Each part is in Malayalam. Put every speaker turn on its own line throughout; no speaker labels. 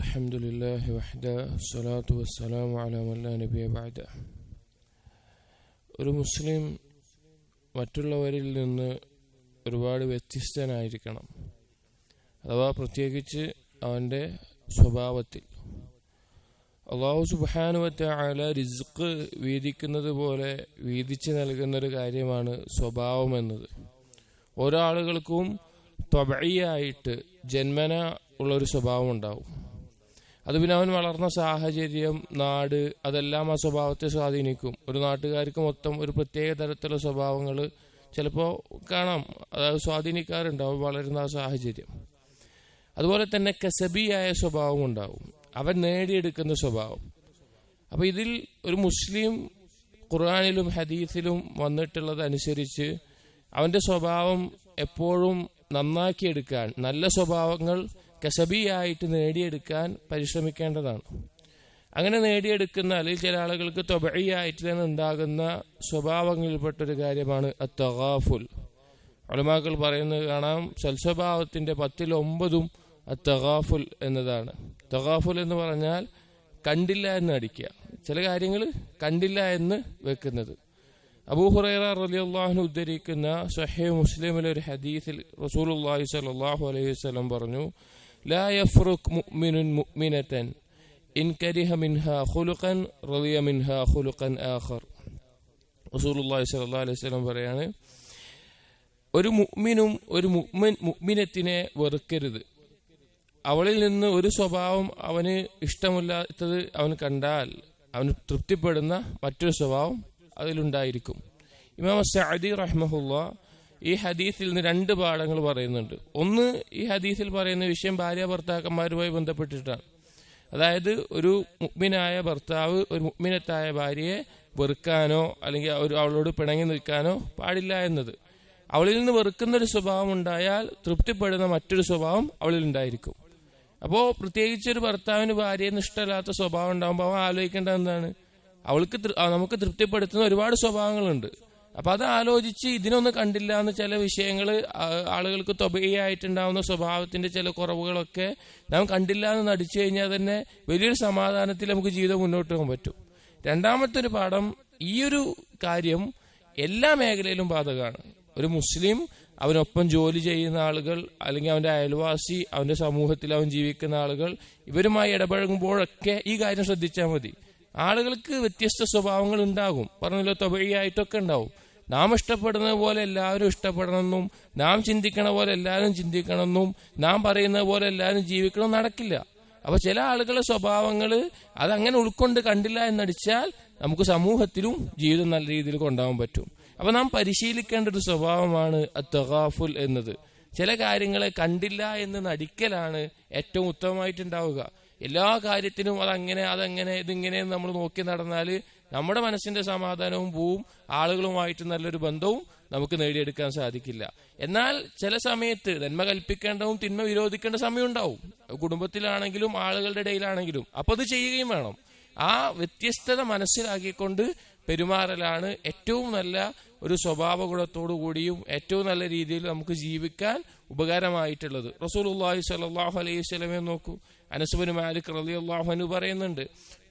الحمد لله وحده الصلاة والسلام على من لا نبي بعده ഒരു മുസ്ലിം മറ്റുള്ളവരിൽ നിന്ന് ഒരുപാട് വ്യത്യസ്തനായിരിക്കണം അഥവാ പ്രത്യേകിച്ച് അവൻ്റെ സ്വഭാവത്തിൽ അള്ളാഹു സുബാനുവറ്റ ആല റിസ്ക് വീതിക്കുന്നത് പോലെ വീതിച്ച് നൽകുന്നൊരു കാര്യമാണ് സ്വഭാവം എന്നത് ഓരോ ആളുകൾക്കും ത്വബയായിട്ട് ജന്മന ഉള്ളൊരു സ്വഭാവം ഉണ്ടാവും അത് പിന്നെ അവൻ വളർന്ന സാഹചര്യം നാട് അതെല്ലാം ആ സ്വഭാവത്തെ സ്വാധീനിക്കും. ഒരു നാട്ടുകാർക്ക് മൊത്തം ഒരു പ്രത്യേക തരത്തിലുള്ള സ്വഭാവങ്ങൾ ചിലപ്പോൾ കാണാം. അതായത് സ്വാധീനിക്കാറുണ്ടാവും വളരുന്ന ആ സാഹചര്യം. അതുപോലെ തന്നെ കസബിയായ സ്വഭാവം ഉണ്ടാവും. അവൻ നേടിയെടുക്കുന്ന സ്വഭാവം. അപ്പോൾ ഇതിൽ ഒരു മുസ്ലിം ഖുർആാനിലും ഹദീസിലും വന്നിട്ടുള്ളത് അനുസരിച്ച് അവന്റെ സ്വഭാവം എപ്പോഴും നന്നാക്കിയെടുക്കാൻ നല്ല സ്വഭാവങ്ങൾ കസബിയായിട്ട് നേടിയെടുക്കാൻ പരിശ്രമിക്കേണ്ടതാണ്. അങ്ങനെ നേടിയെടുക്കുന്ന അല്ലെങ്കിൽ ചില ആളുകൾക്ക് തൊബയായിട്ട് തന്നെ ഉണ്ടാകുന്ന സ്വഭാവങ്ങളിൽപ്പെട്ടൊരു കാര്യമാണ് അത്തഗാഫുൽ. ഒളമാക്കൾ പറയുന്നത് കാണാം സൽസ്വഭാവത്തിന്റെ പത്തിൽ ഒമ്പതും അത്തഗാഫുൽ എന്നതാണ്. തഗാഫുൽ എന്ന് പറഞ്ഞാൽ കണ്ടില്ല എന്ന് അടിക്കുക. ചില കാര്യങ്ങൾ കണ്ടില്ല എന്ന് വെക്കുന്നത്. അബൂഹുറൈറ റലിയല്ലാഹു ഉദ്ധരിക്കുന്ന സഹേ മുസ്ലിമിലെ ഒരു ഹദീസിൽ റസൂലുള്ളാഹി സ്വല്ലല്ലാഹു അലൈഹി വസല്ലം പറഞ്ഞു ലാ مؤمنة إن كره منها خلقا رضي منها خلقا آخر. الله صلى الله عليه وسلم പറയാണ് ഒരു മുഅ്മിനും ഒരു മുഅ്മിൻ മുഅ്മിനത്തിനെ വെറുക്കരുത്. അവളിൽ നിന്ന് ഒരു സ്വഭാവം അവന് ഇഷ്ടമില്ലാത്തത് അവൻ കണ്ടാൽ അവന് തൃപ്തിപ്പെടുന്ന മറ്റൊരു സ്വഭാവം അതിലുണ്ടായിരിക്കും. ഇമാം സഅദി റഹ്മഹുല്ല ഈ ഹദീസിൽ നിന്ന് രണ്ട് പാഠങ്ങൾ പറയുന്നുണ്ട്. ഒന്ന് ഈ ഹദീസിൽ പറയുന്ന വിഷയം ഭാര്യ ഭർത്താക്കന്മാരുമായി ബന്ധപ്പെട്ടിട്ടാണ്. അതായത് ഒരു മുഗ്മിനായ ഭർത്താവ് ഒരു മുഗ്മിനത്തായ ഭാര്യയെ വെറുക്കാനോ അല്ലെങ്കിൽ അവളോട് പിണങ്ങി നിൽക്കാനോ പാടില്ല എന്നത്. അവളിൽ നിന്ന് വെറുക്കുന്ന ഒരു സ്വഭാവം ഉണ്ടായാൽ തൃപ്തിപ്പെടുന്ന മറ്റൊരു സ്വഭാവം അവളിൽ ഉണ്ടായിരിക്കും. അപ്പോൾ പ്രത്യേകിച്ച് ഒരു ഭർത്താവിന് ഭാര്യയെ ഇഷ്ടമല്ലാത്ത സ്വഭാവം ഉണ്ടാകുമ്പോൾ അവൻ ആലോചിക്കേണ്ടത് എന്താണ്? അവൾക്ക് നമുക്ക് തൃപ്തിപ്പെടുത്തുന്ന ഒരുപാട് സ്വഭാവങ്ങളുണ്ട്. അപ്പൊ അത് ആലോചിച്ച് ഇതിനൊന്നും കണ്ടില്ല എന്ന് ചില വിഷയങ്ങൾ ആളുകൾക്ക് തൊബയായിട്ടുണ്ടാവുന്ന സ്വഭാവത്തിന്റെ ചില കുറവുകളൊക്കെ നാം കണ്ടില്ല എന്ന് നടിച്ചു കഴിഞ്ഞാൽ തന്നെ വലിയൊരു സമാധാനത്തിൽ നമുക്ക് ജീവിതം മുന്നോട്ട് പോകാൻ പറ്റും. രണ്ടാമത്തെ ഒരു പാഠം ഈ ഒരു കാര്യം എല്ലാ മേഖലയിലും ബാധകമാണ്. ഒരു മുസ്ലിം അവനൊപ്പം ജോലി ചെയ്യുന്ന ആളുകൾ അല്ലെങ്കിൽ അവന്റെ അയൽവാസി അവന്റെ സമൂഹത്തിൽ അവൻ ജീവിക്കുന്ന ആളുകൾ ഇവരുമായി ഇടപഴകുമ്പോഴൊക്കെ ഈ കാര്യം ശ്രദ്ധിച്ചാൽ മതി. ആളുകൾക്ക് വ്യത്യസ്ത സ്വഭാവങ്ങൾ ഉണ്ടാകും പറഞ്ഞല്ലോ തൊബഴിയായിട്ടൊക്കെ ഉണ്ടാവും. നാം ഇഷ്ടപ്പെടുന്ന പോലെ എല്ലാവരും ഇഷ്ടപ്പെടണമെന്നും നാം ചിന്തിക്കണ പോലെ എല്ലാവരും ചിന്തിക്കണമെന്നും നാം പറയുന്ന പോലെ എല്ലാവരും ജീവിക്കണം നടക്കില്ല. അപ്പൊ ചില ആളുകളുടെ സ്വഭാവങ്ങൾ അതങ്ങനെ ഉൾക്കൊണ്ട് കണ്ടില്ല എന്നടിച്ചാൽ നമുക്ക് സമൂഹത്തിലും ജീവിതം നല്ല രീതിയിൽ കൊണ്ടുപോകാൻ പറ്റും. അപ്പൊ നാം പരിശീലിക്കേണ്ട ഒരു സ്വഭാവമാണ് അത്തഗാഫുൽ എന്നത്. ചില കാര്യങ്ങളെ കണ്ടില്ല എന്ന് നടിക്കലാണ് ഏറ്റവും ഉത്തമമായിട്ടുണ്ടാവുക. എല്ലാ കാര്യത്തിനും അതങ്ങനെ അതങ്ങനെ ഇതിങ്ങനെ നമ്മൾ നോക്കി നടന്നാൽ നമ്മുടെ മനസ്സിന്റെ സമാധാനവും പോവും ആളുകളുമായിട്ട് നല്ലൊരു ബന്ധവും നമുക്ക് നേടിയെടുക്കാൻ സാധിക്കില്ല. എന്നാൽ ചില സമയത്ത് നന്മ കൽപ്പിക്കേണ്ടതും തിന്മ വിരോധിക്കേണ്ട സമയം ഉണ്ടാവും. കുടുംബത്തിലാണെങ്കിലും ആളുകളുടെ ഇടയിലാണെങ്കിലും. അപ്പൊ അത് ചെയ്യുകയും വേണം. ആ വ്യത്യസ്തത മനസ്സിലാക്കിക്കൊണ്ട് പെരുമാറലാണ് ഏറ്റവും നല്ല ഒരു സ്വഭാവ ഗുണത്തോടു കൂടിയും ഏറ്റവും നല്ല രീതിയിൽ നമുക്ക് ജീവിക്കാൻ ഉപകാരമായിട്ടുള്ളത്. റസൂൽ റസൂലുള്ളാഹി സ്വല്ലല്ലാഹു അലൈഹി സ്വലമെ നോക്കൂ. അനസുബിന് മാലിക് റലി അൻഹു പറയുന്നുണ്ട്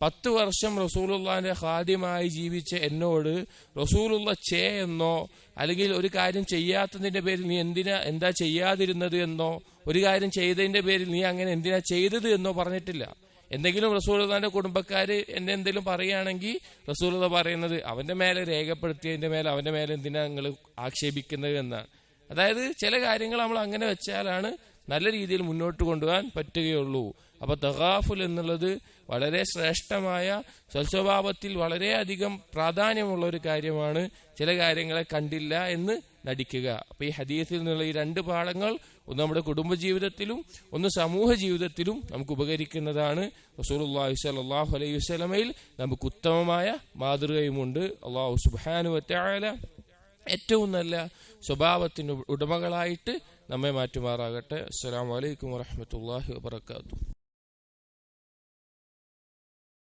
പത്ത് വർഷം റസൂലുള്ളാഹിന്റെ ഹാദ്യമായി ജീവിച്ച എന്നോട് റസൂലുള്ള ചേ എന്നോ അല്ലെങ്കിൽ ഒരു കാര്യം ചെയ്യാത്തതിന്റെ പേരിൽ നീ എന്തിനാ എന്താ ചെയ്യാതിരുന്നത് എന്നോ ഒരു കാര്യം ചെയ്തതിന്റെ പേരിൽ നീ അങ്ങനെ എന്തിനാ ചെയ്തത് എന്നോ പറഞ്ഞിട്ടില്ല. എന്തെങ്കിലും റസൂലുള്ളാന്റെ കുടുംബക്കാർ എന്നെ എന്തെങ്കിലും പറയുകയാണെങ്കിൽ റസൂലുള്ള പറയുന്നത് അവന്റെ മേലെ രേഖപ്പെടുത്തിയതിന്റെ മേലെ അവന്റെ മേലെ എന്തിനാ നിങ്ങൾ ആക്ഷേപിക്കുന്നത് എന്നാണ്. അതായത് ചില കാര്യങ്ങൾ നമ്മൾ അങ്ങനെ വെച്ചാലാണ് നല്ല രീതിയിൽ മുന്നോട്ട് കൊണ്ടുപോകാൻ പറ്റുകയുള്ളൂ. അപ്പൊ തഹാഫുൽ എന്നുള്ളത് വളരെ ശ്രേഷ്ഠമായ സ്വസ്വഭാവത്തിൽ വളരെയധികം പ്രാധാന്യമുള്ള ഒരു കാര്യമാണ്. ചില കാര്യങ്ങളെ കണ്ടില്ല എന്ന് നടിക്കുക. അപ്പൊ ഈ ഹദീസിൽ നിന്നുള്ള ഈ രണ്ട് പാഠങ്ങൾ ഒന്ന് നമ്മുടെ കുടുംബജീവിതത്തിലും ഒന്ന് സമൂഹ ജീവിതത്തിലും നമുക്ക് ഉപകരിക്കുന്നതാണ്. റസൂലുള്ളാഹി സ്വല്ലല്ലാഹു അലൈഹി വസ്ലമയിൽ നമുക്ക് ഉത്തമമായ മാതൃകയുമുണ്ട്. അള്ളാഹു സുബാനു വതആല ഏറ്റവും നല്ല സ്വഭാവത്തിന് ഉടമകളായിട്ട് നമ്മെ മാറ്റുമാറാകട്ടെ. അസ്സാം വലൈക്കും വറഹ്മത്തുള്ളാഹി വബറകാതുഹു.